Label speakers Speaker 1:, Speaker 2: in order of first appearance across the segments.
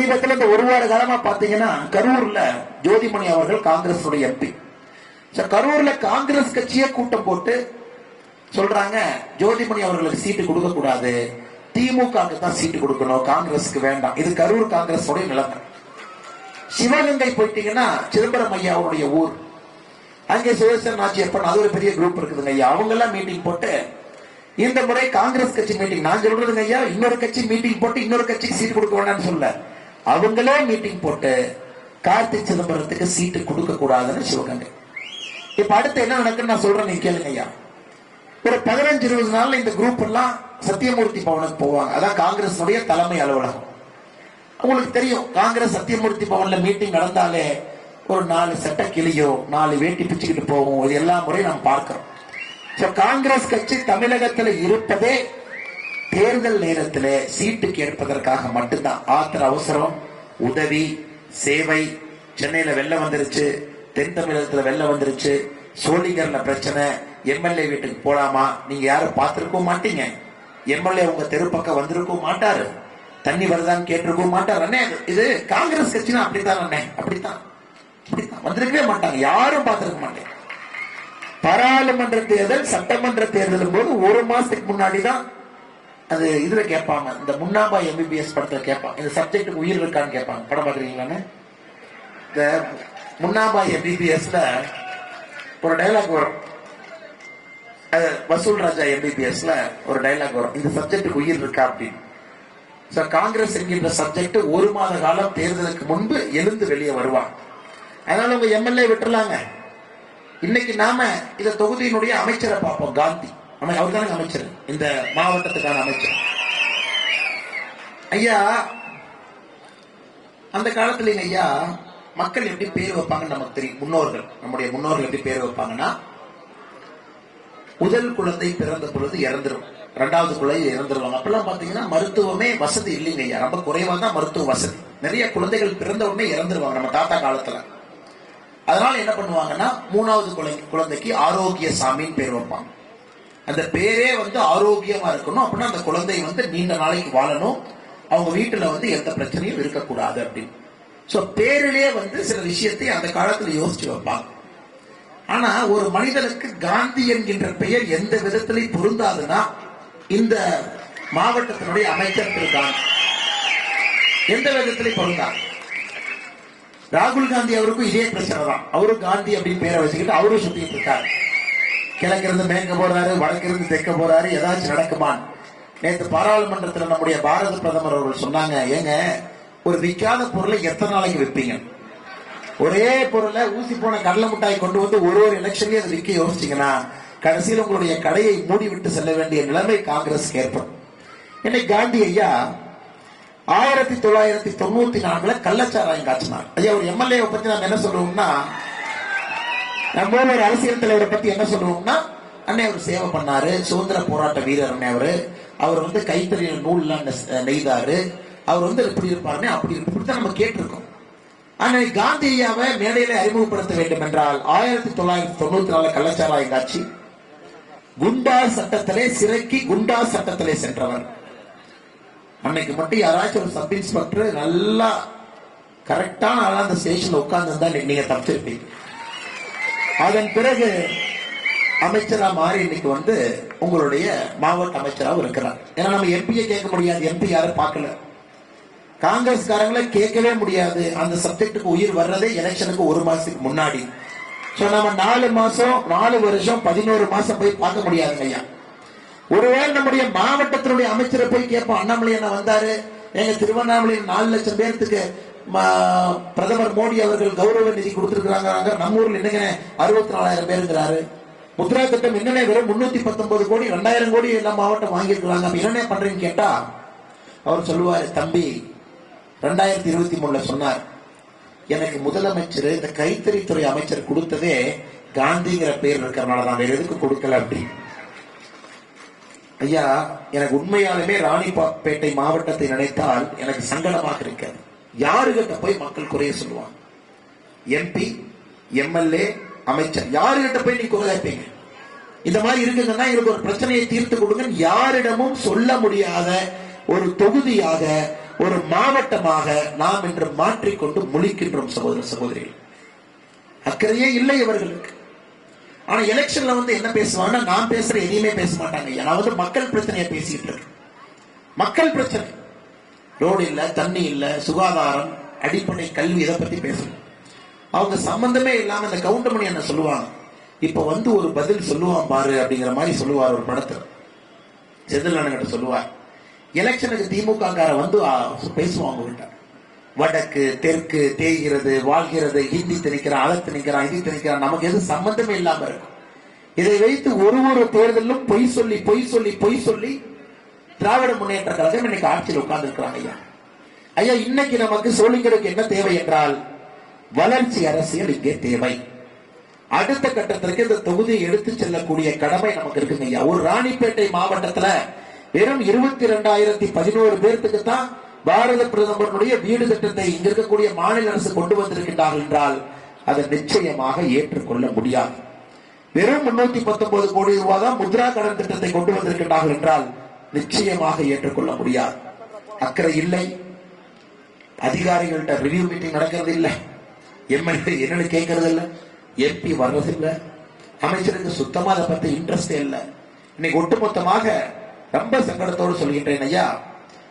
Speaker 1: சமீபத்தில் இந்த ஒரு வார காலமா பாத்தீங்கன்னா கரூர்ல ஜோதிமணி அவர்கள் காங்கிரஸ் எம்பி. கரூர்ல காங்கிரஸ் கட்சியே கூட்டம் போட்டு சொல்றாங்க ஜோதிமணி அவர்களுக்கு சீட்டு கொடுக்க கூடாது திமுக தான் சீட்டு கொடுக்கணும் காங்கிரஸ்க்கு வேண்டாம். இது கரூர் காங்கிரஸ் நிலைமை. சிவகங்கை போயிட்டீங்கன்னா சிதம்பரம் ஐயாவுடைய ஊர். அங்கே சுதர்சன் நாச்சியப்பன் அது ஒரு பெரிய குரூப் இருக்குதுங்க ஐயா. அவங்க எல்லாம் மீட்டிங் போட்டு இந்த முறை காங்கிரஸ் கட்சி மீட்டிங் நான் சொல்றதுங்க ஐயா இன்னொரு கட்சி மீட்டிங் போட்டு இன்னொரு கட்சிக்கு சீட் கொடுக்க வேண்டாம்னு சொல்ல. அவங்களே மீட்டிங் போட்டு கார்த்தி சிதம்பரத்துக்கு சீட்டு கொடுக்க கூடாதுன்னு சிவகங்கை. இப்ப அடுத்து என்ன நடக்குன்னு நான் சொல்றேன் நீங்க கேளுங்க ஐயா. ஒரு பதினஞ்சு இருபது நாள்ல இந்த குரூப் எல்லாம் சத்தியமூர்த்தி பவனுக்கு போவாங்க. அதான் காங்கிரஸ் தலைமை அலுவலகம். உங்களுக்கு தெரியும் காங்கிரஸ் சத்தியமூர்த்தி பவன்ல மீட்டிங் நடந்தாலே ஒரு நாலு சட்ட கிளியோ நாலு வேட்டி பிச்சுக்கிட்டு போவோம். இது எல்லா முறையும் நாம் பார்க்கிறோம். காங்கிரஸ் கட்சி தமிழகத்தில் இருப்பதே தேர்தல் நேரத்தில் சீட்டு கேட்பதற்காக மட்டும்தான். ஆத்திர அவசரம் உதவி சேவை சென்னையில வெள்ளம் வந்துருச்சு தென் தமிழகத்துல வெள்ளம் வந்துருச்சு சோழிகர்ல பிரச்சனை எம்எல்ஏ வீட்டுக்கு போலாமா? நீங்க யாரும் பார்த்திருக்கவும் மாட்டீங்க. எம்எல்ஏ உங்க தெரு பக்கம் வந்திருக்கவும் மாட்டாரு. தண்ணி வருதான்னு கேட்டிருக்கவும் மாட்டார். அண்ணே இது காங்கிரஸ் கட்சினா அப்படித்தான் அண்ணே அப்படித்தான். அப்படித்தான். வந்திருக்கவே மாட்டாங்க. யாரும் பார்த்திருக்க மாட்டேன். பாராளுமன்ற தேர்தல் சட்டமன்ற தேர்தலும் போது ஒரு மாசத்துக்கு முன்னாடி தான் அது இதுல கேட்பாங்க. இந்த முன்னாபா எம்பிபிஎஸ் படத்துல கேட்பாங்க இந்த சப்ஜெக்ட்டுக்கு உயிர் இருக்கான்னு கேட்பாங்க. படம் பாக்குறீங்களான்னு இந்த முன்னாபா எம்பிபிஎஸ்ல ஒரு டைலாக் வரும். அது வசூல் ராஜா எம்பிபிஎஸ்ல ஒரு டைலாக் வரும். இந்த சப்ஜெக்ட்டுக்கு உயிர் இருக்கா அப்படின்னு. So, காங்கிரஸ் என்கின்ற சப்ஜெக்ட் ஒரு மாத காலம் தேர்தலுக்கு முன்பு எழுந்து வெளியே வருவாங்க அதனால உங்க எம்எல்ஏ விட்டுலாங்க இன்னைக்கு நாம இந்த தொகுதியினுடைய அமைச்சரை பார்ப்போம் காந்தி. அவர் தானே அமைச்சர் இந்த மாவட்டத்துக்கான அமைச்சர். ஐயா அந்த காலத்துல ஐயா மக்கள் எப்படி பேர் வைப்பாங்கன்னு நமக்கு தெரியும். முன்னோர்கள் நம்முடைய முன்னோர்கள் எப்படி பேர் வைப்பாங்கன்னா முதல் குழந்தை பிறந்த பொழுது இறந்துரும். ரெண்டாவது குழந்தை இறந்துருவாங்க. அப்பெல்லாம் பாத்தீங்கன்னா மருத்துவமே வசதி இல்லைங்க ஐயா. ரொம்ப குறைவா தான் மருத்துவ வசதி. நிறைய குழந்தைகள் பிறந்த உடனே இறந்துருவாங்க நம்ம தாத்தா காலத்துல. அதனால என்ன பண்ணுவாங்கன்னா மூணாவது குழந்தை குழந்தைக்கு ஆரோக்கிய சாமின்னு பேர் வைப்பாங்க. அந்த பேரே வந்து ஆரோக்கியமா இருக்கணும். அப்படின்னா அந்த குழந்தை வந்து நீண்ட நாளைக்கு வாழணும். அவங்க வீட்டுல வந்து எந்த பிரச்சனையும் இருக்கக்கூடாது அப்படின்னு. சோ பேரிலே வந்து சில விஷயத்தை அந்த காலத்துல யோசிச்சு வைப்பாங்க. ஆனா ஒரு மனிதனுக்கு காந்தி என்கின்ற பெயர் எந்த விதத்திலையும் பொருந்தாதுன்னா இந்த மாவட்டத்தினுடைய அமைச்சர் திரு காந்தி. எந்த விதத்திலையும் பொருந்தாது. ராகுல் காந்தி அவருக்கும் இதே பிரச்சனை தான் அவரும் காந்தி அப்படின்னு பேரை வச்சுக்கிட்டு அவரும் சுத்திட்டு இருக்காரு. கிழக்கிருந்து மேற்க போறாரு வடக்கு இருந்து தெற்க போறாரு ஏதாச்சும் நடக்குமான் நேற்று பாராளுமன்றத்தில் நம்முடைய பாரத பிரதமர் அவர்கள் சொன்னாங்க ஏங்க ஒரு விற்காத பொருளை எத்தனை நாளைக்கு விற்பீங்க? ஒரே பொருளை ஊசி போன கடலை மிட்டாய் கொண்டு வந்து ஒரு ஒரு எலெக்ஷன்லயும் அதை விற்க யோசிச்சீங்கன்னா கடைசியில் உங்களுடைய கடையை மூடி விட்டு செல்ல வேண்டிய நிலைமை காங்கிரஸ் ஏற்படும். இன்னைக்கு காந்தி ஐயா ஆயிரத்தி தொள்ளாயிரத்தி தொண்ணூத்தி நான்குல கள்ளச்சாராயம் காய்ச்சினார் ஐயா ஒரு எம்எல்ஏ பத்தி நம்ம என்ன சொல்லுவோம்னா நம்ம ஒரு அரசியல் தலைவரை பத்தி என்ன சொல்லுவோம்னா அண்ணே அவர் சேவை பண்ணாரு சுதந்திர போராட்ட வீரர் அண்ணே அவரு. அவர் வந்து கைத்தறியில் நூல்லாம் நெஸ்- நெய்தாரு. அவர் வந்து இப்படி இருப்பாருன்னு அப்படி இப்படித்தான் நம்ம கேட்டிருக்கோம். ஆனா காந்தியாவை மேடையில அறிமுகப்படுத்த வேண்டும் என்றால் ஆயிரத்தி தொள்ளாயிரத்தி தொண்ணூத்தி நாலு கள்ளச்சாராய காட்சி குண்டா சட்டத்திலே சிறைக்கு குண்டா சட்டத்திலே சென்றவர். அன்னைக்கு மட்டும் யாராச்சும் ஒரு சப் இன்ஸ்பெக்டர் நல்லா கரெக்டான ஆளா அந்த ஸ்டேஷன்ல உட்கார்ந்து இருந்தா நீங்க தப்பிச்சிருப்பீங்க. அதன் பிறகு அமைச்சரா மாறி இன்னைக்கு வந்து உங்களுடைய மாவட்ட அமைச்சராகவும் இருக்கிறார். ஏன்னா நம்ம எம்பியை கேட்க முடியாது. எம்பி யாரும் பார்க்கல. காங்கிரஸ்காரங்களை கேட்கவே முடியாது. அந்த சப்ஜெக்டுக்கு உயிர் வர்றதே எலெக்ஷனுக்கு ஒரு மாசத்துக்கு முன்னாடி. சோ நம்ம நாலு மாசம் நாலு வருஷம் பதினோரு மாசம் போய் பார்க்க முடியாதுங்க ஐயா. ஒருவேளை நம்முடைய மாவட்டத்தினுடைய அமைச்சரை போய் கேட்போம். அண்ணாமலை என்ன வந்தாரு. எங்க திருவண்ணாமலையில் நாலு லட்சம் பேர்த்துக்கு பிரதமர் மோடி அவர்கள் கௌரவ நிதி கொடுத்திருக்கிறாங்க நம்ம ஊர்ல என்னங்க அறுபத்தி நாலாயிரம் பேருங்கிறாரு. முத்ரா திட்டம் என்னென்ன வெறும் முன்னூத்தி பத்தொன்பது கோடி ரெண்டாயிரம் கோடி எல்லா மாவட்டம் வாங்கியிருக்கிறாங்க. அப்ப என்னென்ன பண்றீங்கன்னு கேட்டா அவர் சொல்லுவாரு தம்பி ரெண்டாயிரத்தி இருபத்தி மூணுல சொன்னார் எனக்கு முதலமைச்சர் இந்த கைத்தறித்துறை அமைச்சர் கொடுத்ததே காந்திங்கிற பேர் இருக்கிறனால நான் வேற எதுக்கு கொடுக்கல அப்படி? ஐயா எனக்கு உண்மையாலுமே ராணிப்பேட்டை மாவட்டத்தை நினைத்தால் எனக்கு சங்கடமாக இருக்கிறது யாருகிட்ட போய் மக்கள் குறைய சொல்லுவாங்க? எம்பி எம்எல்ஏ அமைச்சர். யாருகிட்ட போய் நீ குறை இந்த மாதிரி இருக்குதுன்னா எனக்கு ஒரு பிரச்சனையை தீர்த்து கொடுங்க யாரிடமும் சொல்ல முடியாத ஒரு தொகுதியாக ஒரு மாவட்டமாக நாம் இன்று மாற்றிக்கொண்டு முழிக்கின்றோம் சகோதர சகோதரிகள். அக்கறையே இல்லை இவர்களுக்கு ஆனா எலெக்ஷன்ல வந்து என்ன பேசுவாங்கன்னா நான் பேசுற எதையுமே பேச மாட்டாங்க. ஐயா வந்து மக்கள் பிரச்சனையை பேசிட்டு மக்கள் பிரச்சனை. ரோடு இல்ல தண்ணி இல்ல சுகாதாரம் அடிப்படை கல்வி இதை பத்தி பேசணும். அவங்க சம்பந்தமே இல்லாம இந்த கவுண்டமணி என்ன சொல்லுவாங்க. இப்ப வந்து ஒரு பதில் சொல்லுவான் பாரு அப்படிங்கிற மாதிரி சொல்லுவார் ஒரு படத்துல. செந்தில் சொல்லுவார். எலெக்ஷனுக்கு திமுக கார வந்து பேசுவாங்க கிட்ட வடக்கு தெற்கு தேய்கிறது வாழ்கிறது ஹிந்தி திணிக்கிறான் அதை திணிக்கிறான் இது திணிக்கிறான் நமக்கு எது சம்பந்தமே இல்லாம இருக்கும். இதை வைத்து ஒரு ஒரு தேர்தலும் பொய் சொல்லி பொய் சொல்லி பொய் சொல்லி திராவிட முன்னேற்ற கழகம் இன்னைக்கு ஆட்சியில் உட்கார்ந்து இருக்கிறாங்க ஐயா. ஐயா இன்னைக்கு நமக்கு சோழிங்கருக்கு என்ன தேவை என்றால் வளர்ச்சி அரசியல் இங்கே தேவை. அடுத்த கட்டத்திற்கு இந்த தொகுதியை எடுத்து செல்லக்கூடிய கடமை நமக்கு இருக்குங்க ஐயா. ஒரு ராணிப்பேட்டை மாவட்டத்துல வெறும் இருபத்தி ரெண்டாயிரத்தி பதினோரு பேர்த்துக்கு தான் பாரத பிரதமருடைய வீடு திட்டத்தை இங்க இருக்கக்கூடிய மாநில அரசு கொண்டு வந்திருக்கின்றார்கள் என்றால் அதை நிச்சயமாக ஏற்றுக்கொள்ள முடியாது. வெறும் முன்னூத்தி பத்தொன்பது கோடி ரூபாய் தான் முத்ரா கடன் திட்டத்தை கொண்டு வந்திருக்கிறார்கள் என்றால் நிச்சயமாக ஏற்றுக்கொள்ள முடியாது. அக்கறை இல்லை. அதிகாரிகள்கிட்ட ரிவ்யூ மீட்டிங் நடக்கிறது இல்ல எம்எல்ஏ என்னன்னு கேட்கறது இல்ல எம்பி வர்றது அமைச்சருக்கு சுத்தமா அதை பத்தி இன்ட்ரெஸ்டே இல்ல. இன்னைக்கு ஒட்டுமொத்தமாக ரொம்ப சங்கடத்தோடு சொல்கின்றேன் ஐயா.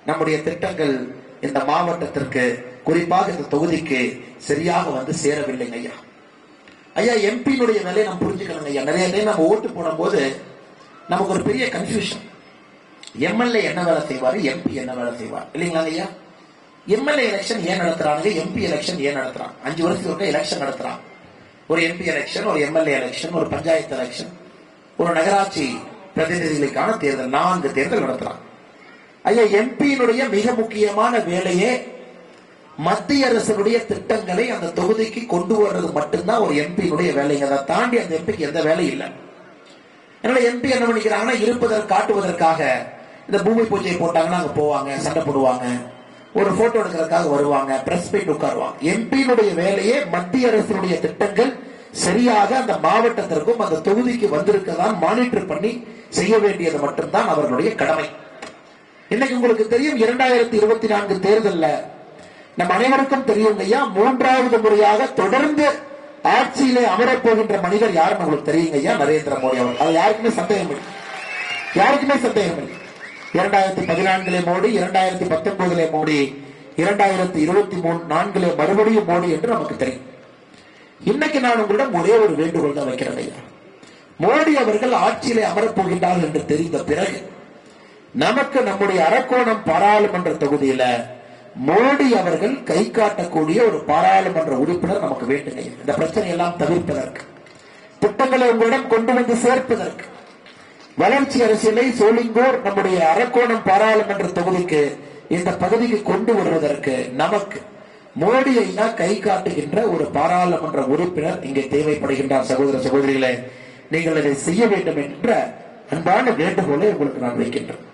Speaker 1: நம்முடைய திட்டங்கள் இந்த மாவட்டத்திற்கு குறிப்பாக இந்த தொகுதிக்கு சரியாக வந்து சேரவில்லைங்க ஐயா. ஐயா எம்பியினுடைய நிலையை நம்ம புரிஞ்சுக்கணுங்க ஐயா. நிறைய நம்ம ஓட்டு போடும்போது நமக்கு ஒரு பெரிய கன்ஃபியூஷன் எம்எல்ஏ என்ன வேலை செய்வாரு? எம்பி என்ன வேலை செய்வார்? இல்லைங்களா ஐயா? எம்எல்ஏ எலெக்ஷன் ஏன் நடத்துறாங்க? எம்பி எலெக்ஷன் ஏன் நடத்துறாங்க? அஞ்சு வருஷத்துக்கு ஒருக்கா எலெக்ஷன் நடத்துறாங்க. ஒரு எம்பி எலெக்ஷன் ஒரு எம்எல்ஏ எலெக்ஷன் ஒரு பஞ்சாயத்து எலெக்ஷன் ஒரு நகராட்சி பிரதிநிதிகளுக்கான தேர்தல் நான்கு தேர்தல் நடத்துறாங்க. ஐயா எம்பியினுடைய மிக முக்கியமான வேலையே மத்திய அரசினுடைய திட்டங்களை அந்த தொகுதிக்கு கொண்டு வர்றது மட்டும்தான் ஒரு எம்பியினுடைய வேலைங்க அதை தாண்டி அந்த எம்பிக்கு எந்த வேலையும் இல்லை. என்னோட எம்பி என்ன பண்ணிக்கிறாங்கன்னா இருப்பதற்கு காட்டுவதற்காக இந்த பூமி பூஜை போட்டாங்கன்னா அங்க போவாங்க சண்டை போடுவாங்க. ஒரு போட்டோ எடுக்கிறதுக்காக வருவாங்க பிரஸ் மீட் உட்காருவாங்க. எம்பியினுடைய வேலையே மத்திய அரசினுடைய திட்டங்கள். சரியாக அந்த மாவட்டத்திற்கும் அந்த தொகுதிக்கு வந்திருக்கதான் மானிட்டர் பண்ணி செய்ய வேண்டியது மட்டும்தான் அவர்களுடைய கடமை. இன்னைக்கு உங்களுக்கு தெரியும் இரண்டாயிரத்தி இருபத்தி நான்கு தேர்தல்ல நம் அனைவருக்கும் தெரியும் ஐயா மூன்றாவது முறையாக தொடர்ந்து ஆட்சியிலே அமரப்போகின்ற மனிதர் யாருன்னு உங்களுக்கு தெரியுங்க ஐயா நரேந்திர மோடி அவர் அது யாருக்குமே சந்தேகம் இல்லை யாருக்குமே சந்தேகம் இல்லை இரண்டாயிரத்தி பதினான்கிலே மோடி இரண்டாயிரத்தி பத்தொன்பதிலே மோடி இரண்டாயிரத்தி இருபத்தி மூணு நான்கிலே மறுபடியும் மோடி என்று நமக்கு தெரியும். இன்னைக்கு நான் உங்களிடம் ஒரே ஒரு வேண்டுகோள் தான் வைக்கிறேன் ஐயா. மோடி அவர்கள் ஆட்சியிலே அமரப்போகின்றார்கள் என்று தெரிந்த பிறகு நமக்கு நம்முடைய அரக்கோணம் பாராளுமன்ற தொகுதியில மோடி அவர்கள் கை காட்டக்கூடிய ஒரு பாராளுமன்ற உறுப்பினர் நமக்கு வேண்டுங்க இந்த பிரச்சனை எல்லாம் தவிர்ப்பதற்கு திட்டங்களை உங்களிடம் கொண்டு வந்து சேர்ப்பதற்கு வளர்ச்சி அரசியலை சோளிங்கூர் நம்முடைய அரக்கோணம் பாராளுமன்ற தொகுதிக்கு இந்த பகுதிக்கு கொண்டு வருவதற்கு நமக்கு மோடியை ஐயா கை காட்டுகின்ற ஒரு பாராளுமன்ற உறுப்பினர் இங்கே தேவைப்படுகின்றார் சகோதர சகோதரிகளே நீங்கள் இதை செய்ய வேண்டும் என்ற அன்பான வேண்டுகோளை உங்களுக்கு நான் வைக்கின்றேன்.